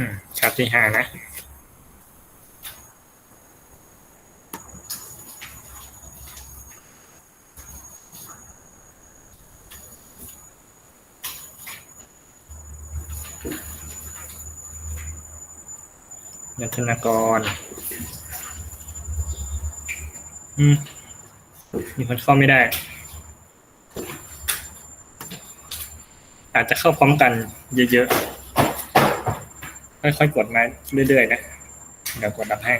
ืมชาร์ตที่ห้านะนันทนากร อืม มีคนเข้าไม่ได้ อาจจะเข้าพร้อมกันเยอะๆ ค่อยๆกดมาเรื่อยๆนะเดี๋ยวกดรับให้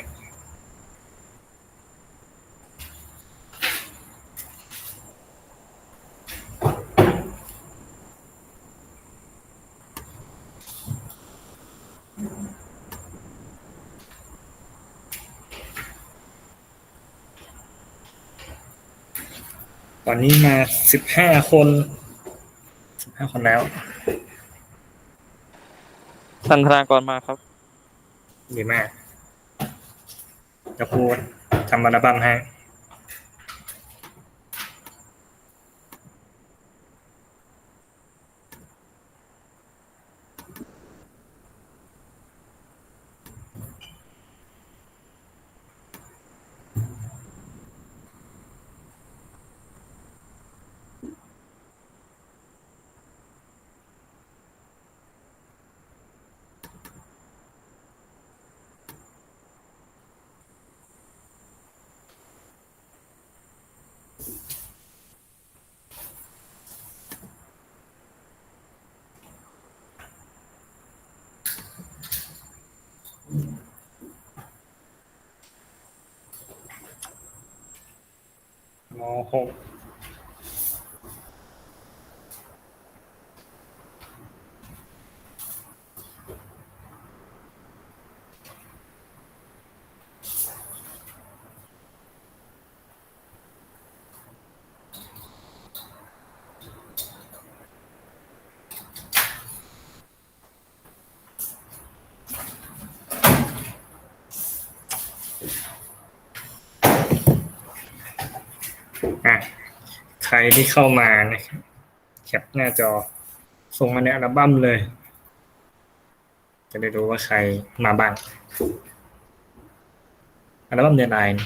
ตอนนี้มาสิบห้าคนสิบห้าคนแล้ว สันทนากรมาครับ ดีมากเดี๋ยวครูทำอัลบั้มให้ มหกอะ ใคร ที่เข้ามานะครับแคปหน้าจอ ส่งมาในอัลบั้มเลย จะได้รู้ว่าใครมาบ้างอัลบั้มเดนไลน์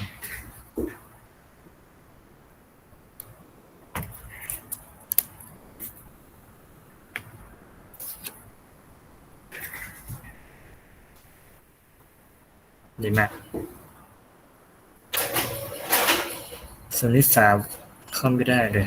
ดีมากส่วนที่สา เข้าไม่ได้เลย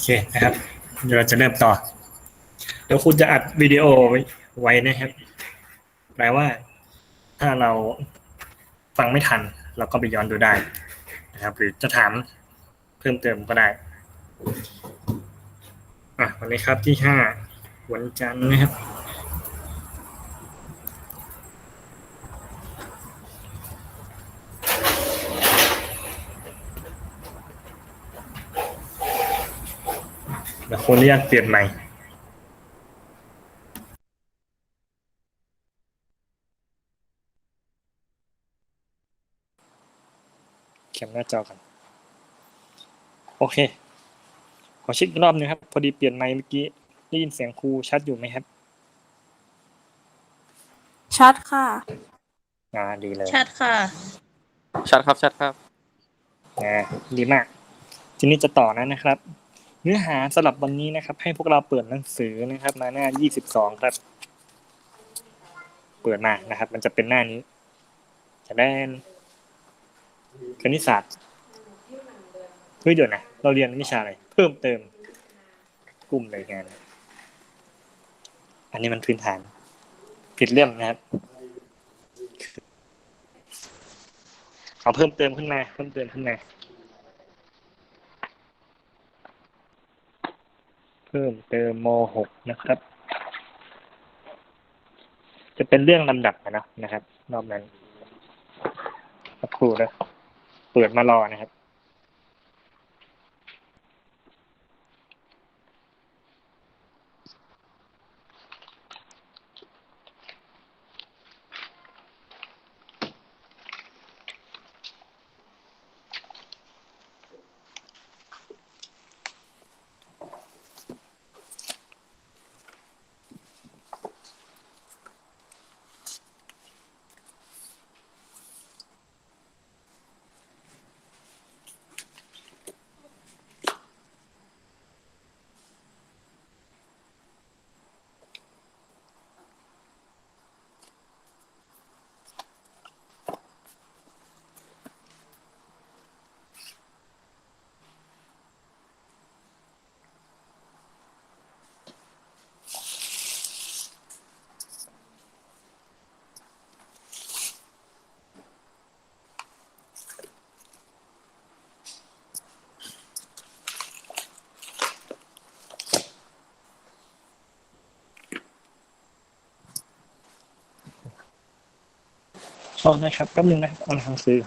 โอเคนะครับ เดี๋ยวเราจะเริ่มต่อ เดี๋ยวคุณจะอัดวิดีโอไว้ไว้นะครับ แปลว่า ถ้าเราฟังไม่ทัน เราก็ไปย้อนดูได้นะครับ หรือจะถามเพิ่มเติมก็ได้ อะวันนี้ครับที่ห้าวันจันทร์นะครับ เดี๋ยวคนเรียกเปลี่ยนใหม่แคปหน้าจอกัน โอเค ขอเช็คอีกรอบหนึงครับ พอดีเปลี่ยนไมค์เมื่อกี้ ได้ยินเสียงครูชัดอยู่ไหมครับ ชัดค่ะ อ่า ดีเลย ชัดค่ะ ชัดครับ ชัดครับ อ่า ดีมาก ทีนี้จะต่อนะนะครับ เนื้อหาสำหรับวันนี้นะครับ ให้พวกเราเปิดหนังสือนะครับมาหน้า 22 ครับ เปิดมานะครับ มันจะเป็นหน้านี้ จะได้คณิตศาสตร์เฮ้ยเดี๋ยวนะเราเรียนวิชาอะไร เพิ่มเติม กลุ่มเลยงาน อันนี้มันพื้นฐาน ผิดเรื่องนะครับเอาเพิ่มเติมขึ้นมา เพิ่มเติมขึ้นมา เพิ่มเติมม .6 นะครับ จะเป็นเรื่องลำดับนะนะครับ รอบนั้นสักครู่นะ เปิดมารอนะครับ อ๋อนะครับแป๊บนึงนะครับเอาหนังสือ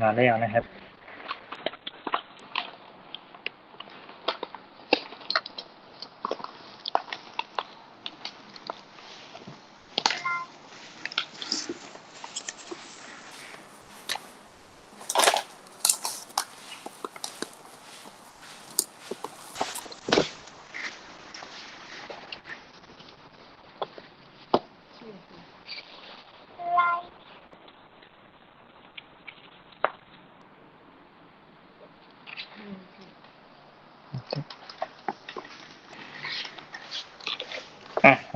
งานแล้วนะครับ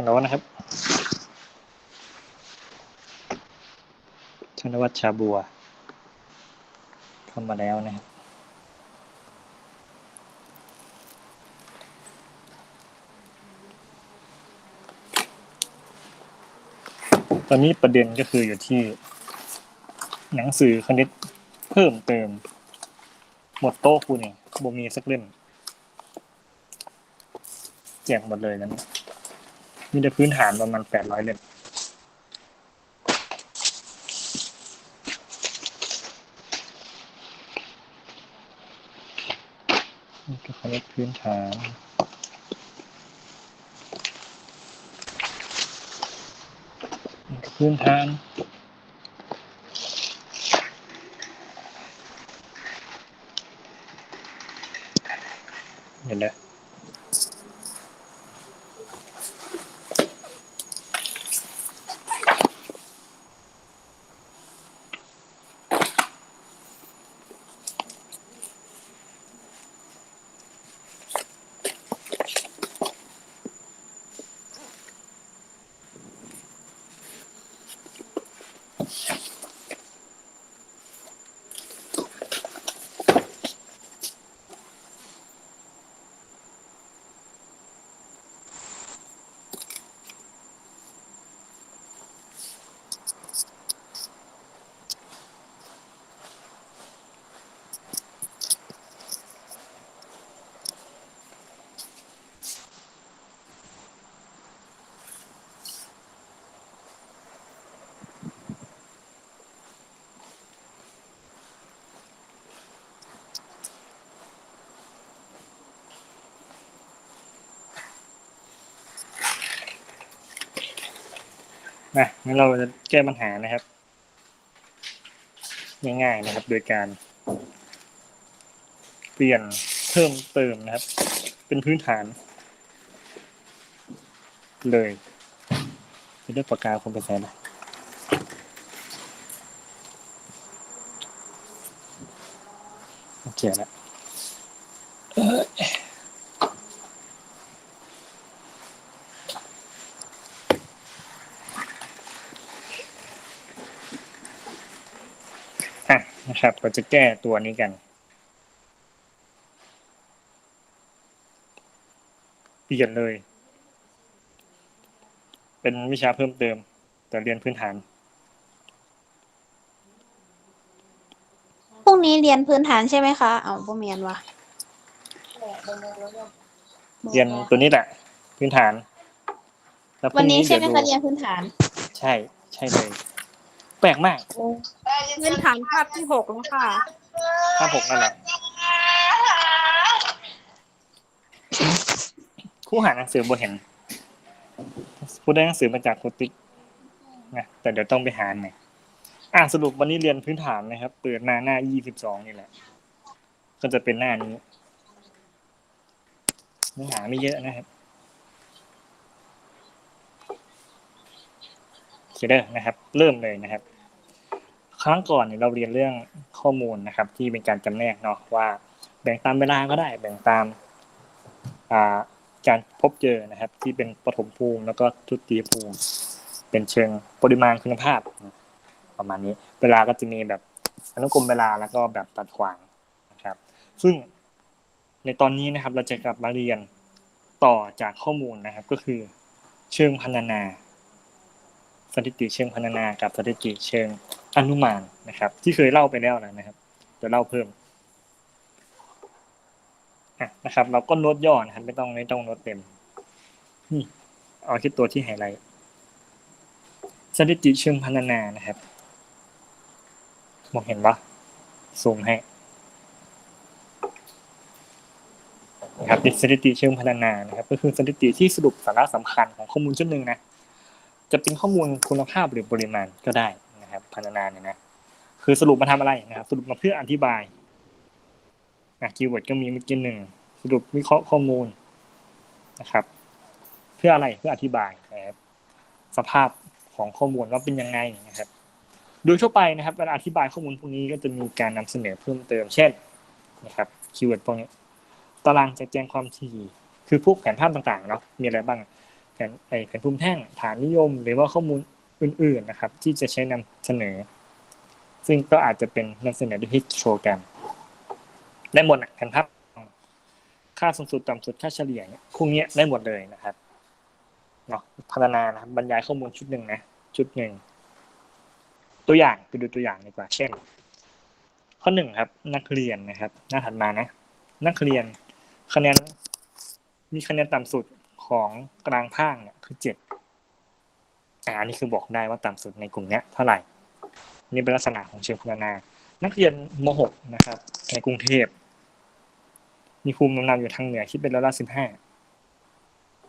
อะฮัลโหลนะครับธนวัฒชาบัว เข้ามาแล้วนะครับ ตอนนี้ประเด็นก็คืออยู่ที่ หนังสือคณิตเพิ่มเติม หมดโต๊ะคุณเนี่ยบ่มีสักเล่มแจกหมดเลยนะเนี่ย มีแต่พื้นฐานประมาณแปดร้อยเล่มนี่ก็คณิตพื้นฐานพื้นฐานเห็นไหม นะงั้นเราจะแก้ปัญหานะครับ ง่ายๆนะครับ โดยการ เปลี่ยนเพิ่มเติมนะครับ เป็นพื้นฐาน เลยจะได้ปากกาคงเป็นแสนนะโอเคแล้วเอ้ยอะ นะครับเราจะแก้ตัวนี้กัน เปลี่ยนเลย เป็นวิชาเพิ่มเติม แต่เรียนพื้นฐานพรุ่งนี้เรียนพื้นฐานใช่ไหมคะเอาบ่เมียนวะเรียนตัวนี้แหละ พื้นฐานแล้วพวันรุ่งนี้ใช่ไหมดี๋วคะดูเรียนพื้นฐาน ใช่ ใช่เลย แปลกมาก พื้นฐานภาพที่หกแล้วค่ะข้าหกนั่นแหละคู่หาหนังสือบนเห็นครู่ได้หนังสือมาจากครูติ๊กนะแต่เดี๋ยวต้องไปหาหน่อยอ่าสรุปวันนี้เรียนพื้นฐานนะครับ เปิดมาหน้ายี่สิบสองนี่แหละ ก็จะเป็นหน้านี้เนื้อหาไม่เยอะนะครับเคเด้อนะครับ เริ่มเลยนะครับ ครั้งก่อนเนี่ยเราเรียนเรื่องข้อมูลนะครับ ที่เป็นการจำแนกเนาะว่า แบ่งตามเวลาก็ได้ แบ่งตามการพบเจอนะครับ ที่เป็นปฐมภูมิ แล้วก็ทุติยภูมิ เป็นเชิงปริมาณคุณภาพ ประมาณนี้ เวลาก็จะมีแบบอนุกรมเวลาแล้วก็แบบตัดขวางนะครับ ซึ่งในตอนนี้นะครับ เราจะกลับมาเรียนต่อจากข้อมูลนะครับ ก็คือเชิงพรรณนาสถิติเชิงพรรณนากับสถิติเชิง อนุมานนะครับ ที่เคยเล่าไปแล้วนะครับ จะเล่าเพิ่มนะครับ เราก็โน้ตย่อนะครับ ไม่ต้องไม่ต้องโน้ตเต็มนี่เอาที่ตัวที่ไฮไลท์สถิติเชิงพรรณนานะครับมองเห็นปะซูมให้นะครับสถิติเชิงพรรณนานะครับ ก็คือสถิติที่สรุปสาระสำคัญของข้อมูลชุดหนึ่งนะ จะเป็นข้อมูลคุณภาพหรือปริมาณก็ได้ นะครับพรรณนาเนี่ยนะคือสรุปมาทำอะไรนะครับ สรุปมาเพื่ออธิบายนะคีย์เวิร์ดก็มีเมื่อกี้หนึ่งสรุปวิเคราะห์ข้อมูลนะครับ เพื่ออะไรเพื่ออธิบายนะครับสภาพของข้อมูลว่าเป็นยังไงนะครับ โดยทั่วไปนะครับเวลาอธิบายข้อมูลพวกนี้ก็จะมีการนำเสนอเพิ่มเติม เช่นนะครับคีย์เวิร์ดพวกนี้ตารางแจกแจงความถี่คือพวกแผนภาพต่างๆเนาะมีอะไรบ้างแผนไอแผนภูมิแท่งฐานนิยม หรือว่าข้อมูล อื่นๆนะครับ ที่จะใช้นำเสนอ ซึ่งก็อาจจะเป็นนำเสนอด้วยฮิตโชว์กันได้หมดอะแผนภาพค่าสูงสุดต่ำสุดค่าเฉลี่ยเนี่ยพวกนี้ได้หมดเลยนะครับเนาะพัฒนานะครับบรรยายข้อมูลชุดหนึ่งนะชุดหนึ่งตัวอย่างไปดูตัวอย่างดีกว่า เช่น ข้อหนึ่งครับ นักเรียนนะครับ หน้าถัดมานะ นักเรียนคะแนนมีคะแนนต่ำสุดของกลางภาคเนี่ยคือเจ็ดาอันนี้คือบอกได้ว่าต่ำสุดในกลุ่มนี้เท่าไหร่ นี่เป็นลักษณะของเชิงพัฒนานักเรียนม .6 นะครับ ในกรุงเทพมีภูมิลำเนาอยู่ทางเหนือคิดเป็นร้อยละสิบห้า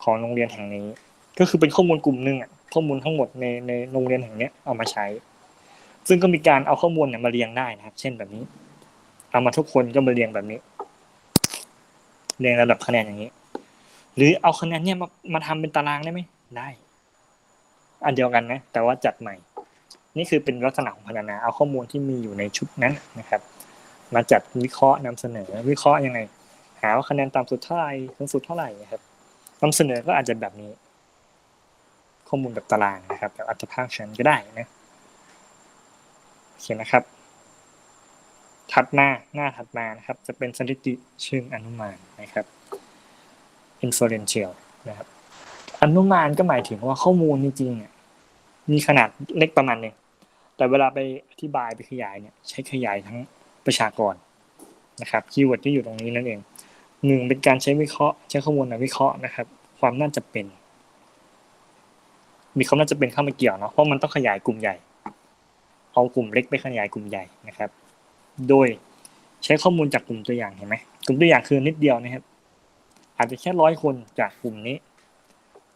ของโรงเรียนแห่งนี้ ก็คือเป็นข้อมูลกลุ่มหนึ่งอะข้อมูลทั้งหมดในในโรงเรียนแห่งนี้เอามาใช้ ซึ่งก็มีการเอาข้อมูลเนี่ยมาเรียงได้นะครับ เช่นแบบนี้ เอามาทุกคนก็มาเรียงแบบนี้ เรียงระดับคะแนนอย่างนี้ หรือเอาคะแนนเนี่ยมามาทำเป็นตารางได้ไหมได้ อันเดียวกันนะ แต่ว่าจัดใหม่ นี่คือเป็นลักษณะของพัฒนา เอาข้อมูลที่มีอยู่ในชุดนั้นนะครับ มาจัดวิเคราะห์นำเสนอ วิเคราะห์ยังไง หาว่าคะแนนต่ำสุดเท่าไหร่สูงสุดเท่าไหร่นะครับนำเสนอก็อาจจะแบบนี้ ข้อมูลแบบตารางนะครับแบบอัตภาคชั้นก็ได้นะโอเคนะครับ ถัดมาหน้าถัดมานะครับ จะเป็นสถิติเชิงอนุมานนะครับ inferential นะครับอนุมานก็หมายถึงว่าข้อมูลจริงๆเนี่ยมีขนาดเล็กประมาณหนึ่งแต่เวลาไปอธิบายไปขยายเนี่ยใช้ขยายทั้งประชากรนะครับคีย์เวิร์ดที่อยู่ตรงนี้นั่นเองหนึ่งเป็นการใช้วิเคราะห์ ใช้ข้อมูลในวิเคราะห์นะครับ ความน่าจะเป็น มีความน่าจะเป็นเข้ามาเกี่ยวเนาะเพราะมันต้องขยายกลุ่มใหญ่ เอากลุ่มเล็กไปขยายกลุ่มใหญ่นะครับ โดยใช้ข้อมูลจากกลุ่มตัวอย่างเห็นไหมกลุ่มตัวอย่างคือนิดเดียวนะครับ อาจจะแค่ร้อยคนจากกลุ่มนี้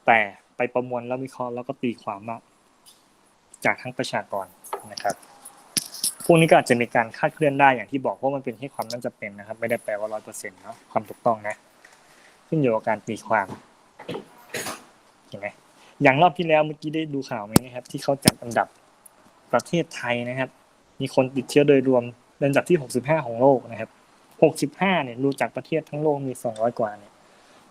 แต่ไปประมวลแล้ววิเคราะห์แล้วก็ตีความว่า จากทั้งประชากรนะครับพวกนี้ก็อาจจะมีการคาดเคลื่อนได้อย่างที่บอกเพราะมันเป็นแค่ความน่าจะเป็นนะครับ ไม่ได้แปลว่าร้อยเปอร์เซ็นต์เนาะความถูกต้องนะขึ้นอยู่กับการตีความเห็นไหมอย่างรอบที่แล้วเมื่อกี้ได้ดูข่าวไหมนะครับ ที่เขาจัดอันดับประเทศไทยนะครับ มีคนติดเชื้อโดยรวมเป็นอันดับที่หกสิบห้าของโลกนะครับหกสิบห้าเนี่ยดูจากประเทศทั้งโลกมีสองร้อยกว่าเนี่ย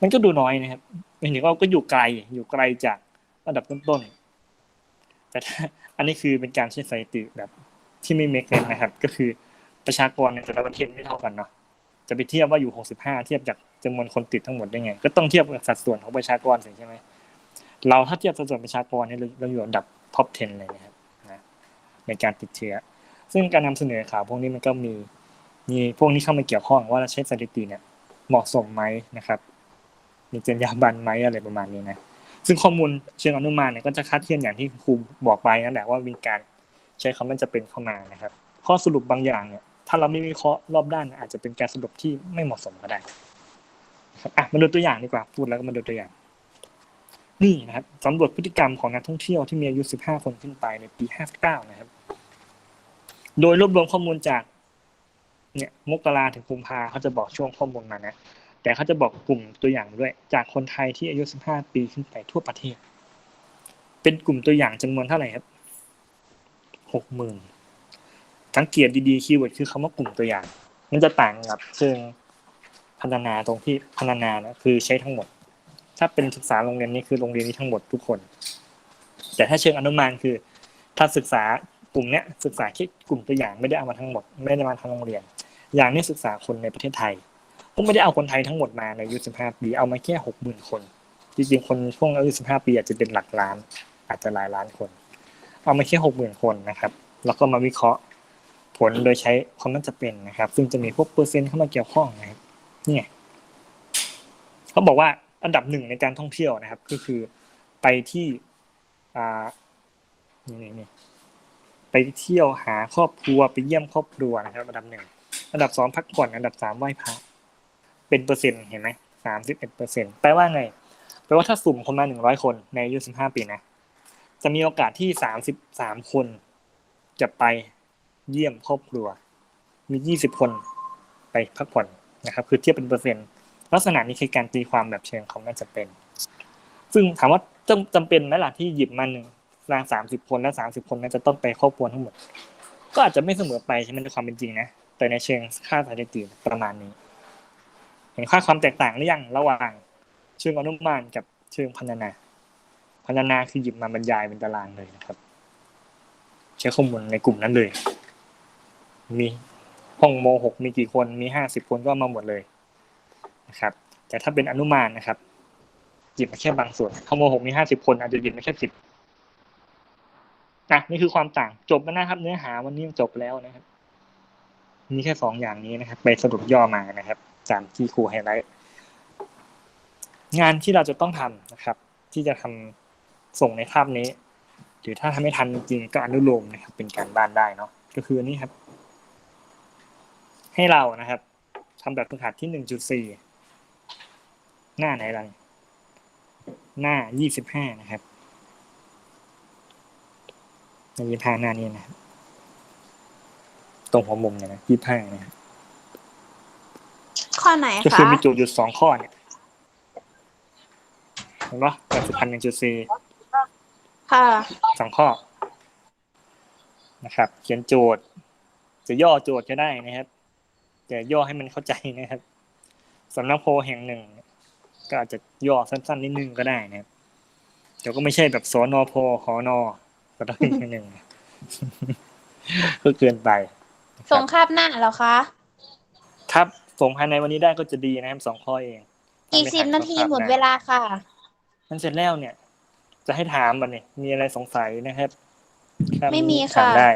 มันก็ดูน้อยนะครับหมายถึงว่าก็อยู่ไกลอยู่ไกลจากอันดับต้นๆแต่ถ้า อันนี้คือเป็นการใช้สถิติแบบที่ไม่เมคเซนนะครับ ก็คือประชากรในแต่ละประเทศไม่เท่ากันเนาะจะไปเทียบว่าอยู่ 65 เทียบจากจำนวนคนติดทั้งหมดได้ไง ก็ต้องเทียบกับสัดส่วนของประชากรสิใช่ไหมเราถ้าเทียบสัดส่วนประชากรเนี่ยเราอยู่อันดับท็อป 10 เลยนะครับนะในการติดเชื้อ ซึ่งการนำเสนอข่าวพวกนี้มันก็มีมีพวกนี้เข้ามาเกี่ยวข้องว่าเราใช้สถิติเนี่ยเหมาะสมไหมนะครับ มีจรรยาบรรณไหมอะไรประมาณนี้นะ ซึ่งข้อมูลเชิงอนุมานเนี่ยก็จะคาดเคลื่อนอย่างที่ครูบอกไปนั่นแหละว่ามีการใช้คำว่าจะเป็นเข้ามานะครับ ข้อสรุปบางอย่างเนี่ยถ้าเราไม่วิเคราะห์รอบด้าน อาจจะเป็นการสรุปที่ไม่เหมาะสมก็ได้ครับอะมาดูตัวอย่างดีกว่าพูดแล้วก็มาดูตัวอย่าง นี่นะครับสำรวจพฤติกรรมของนักท่องเที่ยวที่มีอายุ 15 คนขึ้นไปในปี 59 นะครับ โดยรวบรวมข้อมูลจากเนี่ยมกราถึงกุมภาเขาจะบอกช่วงข้อมูลมานะ แต่เขาจะบอกกลุ่มตัวอย่างด้วย จากคนไทยที่อายุ 15 ปีขึ้นไปทั่วประเทศ เป็นกลุ่มตัวอย่างจำนวนเท่าไหร่ครับ60,000สังเกตดีๆคีย์เวิร์ดคือคำว่ากลุ่มตัวอย่าง มันจะต่างกับเชิงพัฒนาตรงที่พัฒนานะคือใช้ทั้งหมด ถ้าเป็นศึกษาโรงเรียนนี้คือโรงเรียนนี้ทั้งหมดทุกคน แต่ถ้าเชิงอนุมานคือ ถ้าศึกษากลุ่มเนี้ยศึกษาแค่กลุ่มตัวอย่างไม่ได้เอามาทั้งหมด ไม่ได้มาทั้งโรงเรียน อย่างนี้ศึกษาคนในประเทศไทย ผมไม่ได้เอาคนไทยทั้งหมดมาในอายุ15ปีเอามาแค่60,000คน จริงๆคนช่วงอายุ15ปีอาจจะเป็นหลักล้าน อาจจะหลายล้านคน เอามาแค่60,000คนนะครับ แล้วก็มาวิเคราะห์ผลโดยใช้ความน่าจะเป็นนะครับ ซึ่งจะมีพวกเปอร์เซ็นต์เข้ามาเกี่ยวข้องนะครับเนี่ยเขาบอกว่าอันดับหนึ่งในการท่องเที่ยวนะครับ ก็คือไปที่อ่านี่นี่นี่ไปเที่ยวหาครอบครัวไปเยี่ยมครอบครัวนะครับอันดับหนึ่งอันดับสองพักผ่อนอันดับสามไหว้พระ เป็นเปอร์เซ็นต์เห็นไหมสามสิบเอ็ดเปอร์เซ็นต์แปลว่าไง แปลว่าถ้าสุ่มคนมาหนึ่งร้อยคนในอายุสิบห้าปีนะ จะมีโอกาสที่สามสิบสามคนจะไปเยี่ยมครอบครัว มียี่สิบคนไปพักผ่อนนะครับ คือเทียบเป็นเปอร์เซ็นต์ลักษณะนี้คือการตีความแบบเชิงของน่าจะเป็น ซึ่งถามว่าจำจำเป็นไหมล่ะที่หยิบมาหนึ่งรางสามสิบคนและสามสิบคนนั้นจะต้องไปครอบครัวทั้งหมด ก็อาจจะไม่เสมอไปใช่ไหมในความเป็นจริงนะ แต่ในเชิงค่าสถิติประมาณนี้ เห็นค่าความแตกต่างหรือยังระหว่างเชิงอนุมานกับเชิงพันนาพันนาคือหยิบมาบรรยายเป็นตารางเลยนะครับใช้ข้อมูลในกลุ่มนั้นเลย มีห้องโมหกมีกี่คนมีห้าสิบคนก็มาหมดเลยนะครับ แต่ถ้าเป็นอนุมานนะครับ หยิบมาแค่บางส่วนห้องโมหกมีห้าสิบคน อาจจะหยิบมาแค่สิบอะนี่คือความต่างจบแล้วนะครับ เนื้อหาวันนี้จบแล้วนะครับ มีแค่สองอย่างนี้นะครับ ไปสรุปย่อมานะครับ ตามที่ครูไฮไลท์งานที่เราจะต้องทำนะครับ ที่จะทำส่งในคาบนี้ หรือถ้าทำไม่ทันจริงก็อนุโลมนะครับ เป็นการบ้านได้เนาะก็คืออนนี่ครับ ให้เรานะครับทำแบบฝึกหัดที่หนึ่งจุดสี่หน้าไหนล่ะหน้ายี่สิบห้านะครับในยี่ห้าหน้านี้นะครับ ตรงหัวมุมเนี่ยนะยี่ห้านะครับ ข้อไหนก็คะคือมีโจทย์อยู่สองข้อเนี่ยเห็นปะแบบฝึกหัดหนึ่งจุดสี่ค่ะ สองข้อ นะครับ เขียนโจทย์ จะย่อโจทย์ก็ได้นะครับแต่ย่อให้มันเข้าใจนะครับสำนักโพลแห่งหนึ่ง ก็อาจจะย่อสั้นๆนิดนึงก็ได้นะครับแต่ก็ไม่ใช่แบบสอนอโพหอนอก็ต้องอีกนิดนึง ก็เกินไปนะคส่รังบคาบหน้าเหรอคะถ้า ส่งภายในวันนี้ได้ก็จะดีนะครับสองข้อเองอีกสิบนาทีหมดเวลาค่ะมันเสร็จแล้วเนี่ย จะให้ถามบันเนี่ยมีอะไรสงสัยนะครับรับไม่มีถาค่ะได้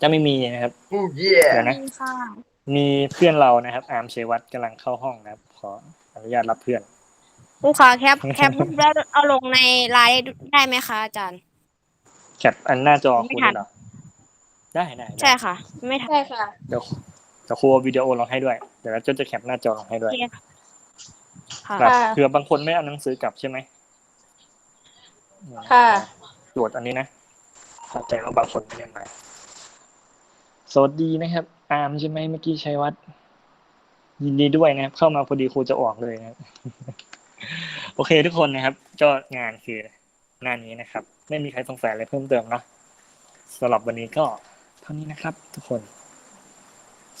จะไม่มีนะครับ Oh yeah. เดี๋ยวนะนี่ค่ะมีเพื่อนเรานะครับ อาร์มเชวัตกำลังเข้าห้องนะครับ ขออนุญาตรับเพื่อนครูขอแคปแคปรูปแล้วเอาลงในไลน์ได้ไหมคะอาจารย์แคปอันหน้าจอไม่คุณทันเหรอได้ได้ได้ใช่ค่ะ ไม่ทันใช่ค่ะเดี๋ยว เดี๋ยวครูเอาวิดีโอลงให้ด้วย เดี๋ยวเราจะแคปหน้าจอลงให้ด้วยโอเคค่ะครับค่ะเผื่อบางคนไม่เอาหนังสือกลับใช่ไหมค่ะโหลดอันนี้นะเข้าใจว่าบางคนไม่ได้มาสวัสดีนะครับ อาร์มใช่ไหมเมื่อกี้ชัยวัฒน์ยินดีด้วยนะครับ เข้ามาพอดีครูจะออกเลยนะครับโอเคทุกคนนะครับก็งานคือหน้านี้นะครับ ไม่มีใครสงสัยอะไรเพิ่มเติมเนาะสำหรับวันนี้ก็เท่านี้นะครับ ทุกคน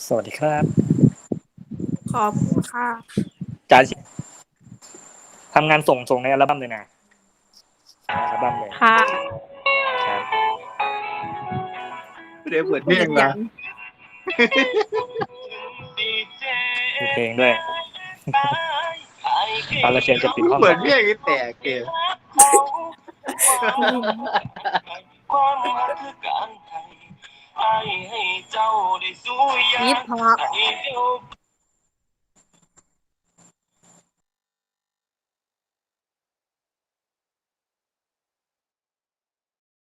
สวัสดีครับ ขอบคุณค่ะจานทำงานส่งส่งในอัลบั้มเลยนะในอัลบั้มเลยค่ะครับเดี๋ยวเปิดเพลงนะมีเพลงด้วยเอาละเชียนจะปิดห้องเปิดเพลงนี่แตกเกลความ ยานิดพอให้เจ้า